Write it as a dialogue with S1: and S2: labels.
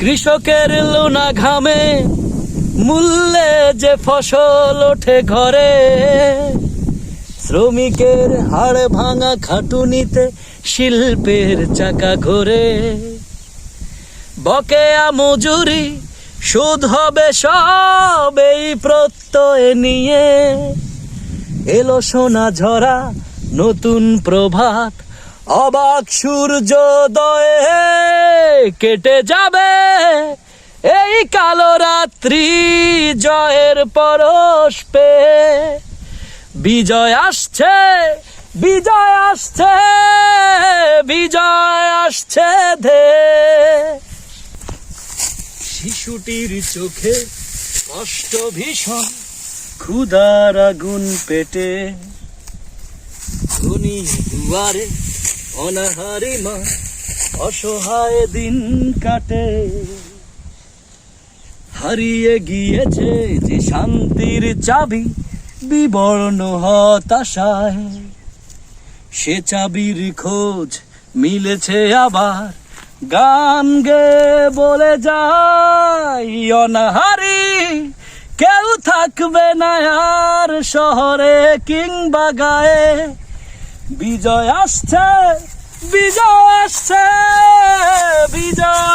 S1: কৃষকের লোনা ঘামে মূল্যে যে ফসল ওঠে ঘরে, শ্রমিকের হাড় ভাঙা খাটুনিতে শিল্পের চাকা ঘোরে। বকেয়া মজুরি, সুদ হবে সব এই প্রত্যয় নিয়ে। এলো সোনা ঝরা নতুন প্রভাত অবাক সূর্যোদয়ে কেটে যাবে এই কালো রাত্রি জয়ের পরশ পেয়ে বিজয় আসছে বিজয় আসছে বিজয় আসছে ধে। শিশুটির চোখে কষ্ট ভীষণ ক্ষুদার আগুন পেটে। ধনী দুয়ারে অনাহারি মা, অসহায় দিন কাটে। হারিয়ে গিয়েছে যে শান্তির চাবি, বিবর্ণ হতাশায়। সে চাবির খোঁজ মিলেছে আবার, গান গে বলে যাই অনাহারি, কেউ থাকবে না আর শহরে কিংবা গায়ে। বিজয় আসছে বিজয় আসছে বিজয়